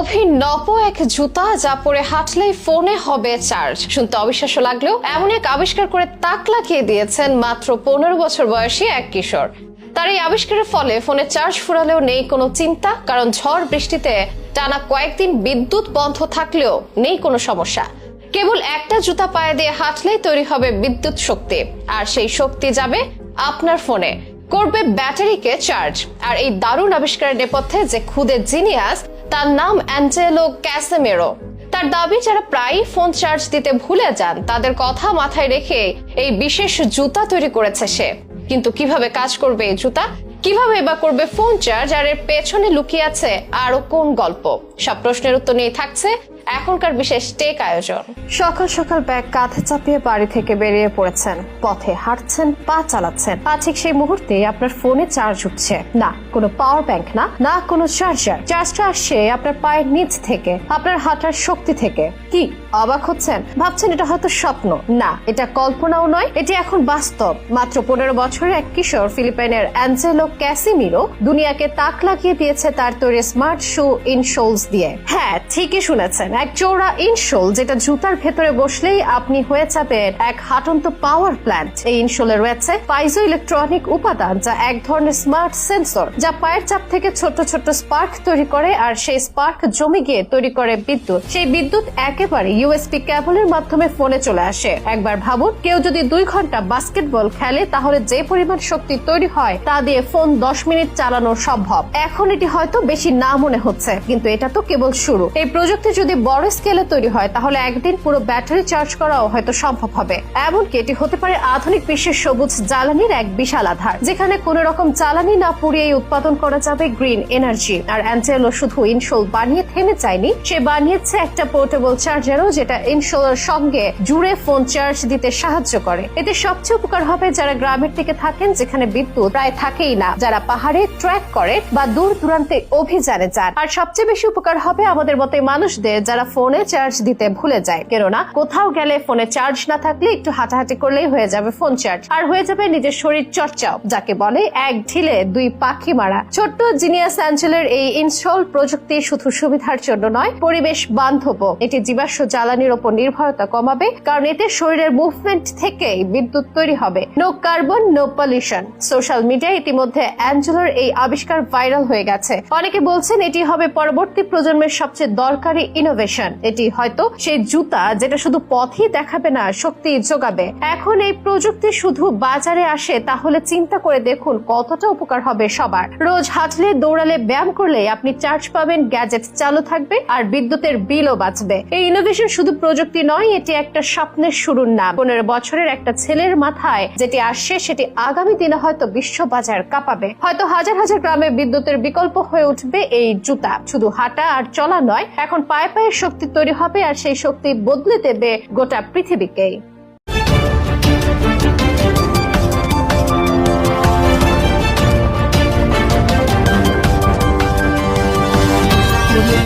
অভিনব এক জুতা যা পরে হাঁটলেই ফোনে হবে চার্জ। শুনতে অবিশ্বাস্য লাগলেও এমন এক আবিষ্কার করে তাক লাগিয়ে দিয়েছেন মাত্র পনেরো বছর বয়সী এক কিশোর। তার এই আবিষ্কারের ফলে ফোনে চার্জ ফুরালেও নেই কোনো চিন্তা, কারণ ঝড় বৃষ্টিতে টানা কয়েকদিন বিদ্যুৎ বন্ধ থাকলেও নেই কোনো সমস্যা। কেবল একটা জুতা পায়ে দিয়ে হাঁটলেই তৈরি হবে বিদ্যুৎ শক্তি। আর সেই শক্তি যাবে আপনার ফোনে। করবে ব্যাটারিকে চার্জ। আর এই দারুণ আবিষ্কারের নেপথ্যে যে খুদে জিনিয়াস, তার নাম অ্যাঞ্জেলো ক্যাসেমেরো। তার দাবি, যারা প্রায়ই ফোন চার্জ দিতে ভুলে যান, তাদের কথা মাথায় রেখে এই বিশেষ জুতা তৈরি করেছে সে। কিন্তু কীভাবে কাজ করবে এই জুতা? কীভাবে বা করবে ফোন চার্জ আর এর পেছনে লুকিয়ে আছে আরও কোন গল্প? সব প্রশ্নের উত্তর নিয়ে থাকছে এখনকার বিশেষ টেক আয়োজন। সকাল সকাল ব্যাগ কাঁধে চাপিয়ে বাড়ি থেকে বেরিয়ে পড়েছেন। পথে হাঁটছেন, পা চালাচ্ছেন। পা ঠিক সেই মুহূর্তে আপনার ফোনে চার্জ উঠছে। না, কোনো পাওয়ার ব্যাংক না না কোনো চার্জার চার্জটা আসছে আপনার পায়ের নিচ থেকে, আপনার হাঁটার শক্তি থেকে। কি, অবাক হচ্ছেন? ভাবছেন এটা হয়তো স্বপ্ন। না, এটা কল্পনাও নয়, এটি এখন বাস্তব। মাত্র পনেরো বছরের এক কিশোর ফিলিপাইনের অ্যাঞ্জেলো ক্যাসিমিরো দুনিয়াকে তাক লাগিয়ে দিয়েছে তার তৈরি স্মার্ট শু ইনশোলস দিয়ে। হ্যাঁ ঠিকই শুনেছেন। এক চৌড়া ইনশোল যেটা জুতার ভেতরে বসলেই আপনি হয়ে যাবেন এক হাঁটন্ত পাওয়ার প্ল্যান্ট এই ইনশোলে রয়েছে পাইজো ইলেকট্রনিক উপাদান যা এক ধরনের স্মার্ট সেন্সর যা পায়ের চাপ থেকে ছোট ছোট স্পার্ক তৈরি করে আর সেই স্পার্ক জমে গিয়ে তৈরি করে বিদ্যুৎ। সেই বিদ্যুৎ একেবারে ইউএসপি কেবলের মাধ্যমে ফোনে চলে আসে। একবার ভাবুন, কেউ যদি দুই ঘণ্টা বাস্কেটবল খেলে তাহলে যে পরিমাণ শক্তি তৈরি হয় তা দিয়ে ফোন দশ মিনিট চালানো সম্ভব। এখন এটি হয়তো বেশি না মনে হচ্ছে, কিন্তু এটা তো কেবল শুরু। এই প্রযুক্তি যদি বড় স্কেলে তৈরি হয়, তাহলে একদিন পুরো ব্যাটারি চার্জ করাও হয়তো সম্ভব হবে। এমনকি এটি হতে পারে আধুনিক বিশ্বের সবুজ জ্বালানির এক বিশাল আধার, যেখানে কোন রকম জ্বালানি না পুড়িয়ে উৎপাদন করা যাবে গ্রিন এনার্জি। আর অ্যান্টেলো শুধু ইনশোল বানিয়ে থেমে চায়নি সে বানিয়েছে একটা পোর্টেবল চার্জারও যেটা ইনশোলের সঙ্গে জুড়ে ফোন চার্জ দিতে সাহায্য করে। এতে সবচেয়ে উপকার হবে যারা গ্রামের দিকে থাকেন, যেখানে বিদ্যুৎ প্রায় থাকেই না। যারা পাহাড়ে ট্র্যাক করে বা দূর দূরান্তে অভিযানে যান। আর সবচেয়ে বেশি উপকার হবে আমাদের মতো মানুষদের যারা ফোনে চার্জ দিতে ভুলে যায়। কেননা, কোথাও গেলে ফোনে চার্জ না থাকলে একটু হাঁটাহাঁটি করলেই হয়ে যাবে ফোন চার্জ। আর হয়ে যাবে নিজের শরীর চর্চাও, যাকে বলে এক ঢিলে দুই পাখি মারা। ছোট্ট জিনিয়াস অ্যাঞ্জেলের এই ইনস্টল প্রযুক্তি শুধু সুবিধার জন্য নয়, পরিবেশ বান্ধব এটি জীবাশ্ম জ্বালানির ওপর নির্ভরতা কমাবে, কারণ এতে শরীরের মুভমেন্ট থেকেই বিদ্যুৎ তৈরি হবে। No carbon no pollution social মিডিয়ায় ইতিমধ্যে অ্যাঞ্জেলোর এই আবিষ্কার ভাইরাল হয়ে গেছে। অনেকে বলছেন এটি হবে পরবর্তী প্রজন্মের সবচেয়ে দরকারি ইনোভেশন এটি হয়তো সেই জুতা যেটা শুধু পথই দেখাবে না, শক্তি যোগাবে। এখন এই প্রযুক্তি শুধু বাজারে আসে, তাহলে চিন্তা করে দেখুন কতটা উপকার হবে সবার। রোজ হাঁটলে, দৌড়ালে, ব্যায়াম করলে আপনি চার্জ পাবেন গ্যাজেট চালু থাকবে আর বিদ্যুতের বিলও বাঁচবে। এই ইনোভেশন শুধু প্রযুক্তি নয়, এটি একটা স্বপ্নের শুরুর নাম। পনেরো বছরের একটা ছেলের মাথায় যেটি আসছে, সেটি আগামী দিনে হয়তো বিশ্ব বাজার কাঁপাবে হয়তো হাজার হাজার গ্রামে বিদ্যুতের বিকল্প হয়ে উঠবে এই জুতা। শুধু হাঁটা আর চলা নয়, এখন পায়ে পায়ে শক্তি তৈরি হবে আর সেই শক্তি বদলে দেবে গোটা পৃথিবীকেই।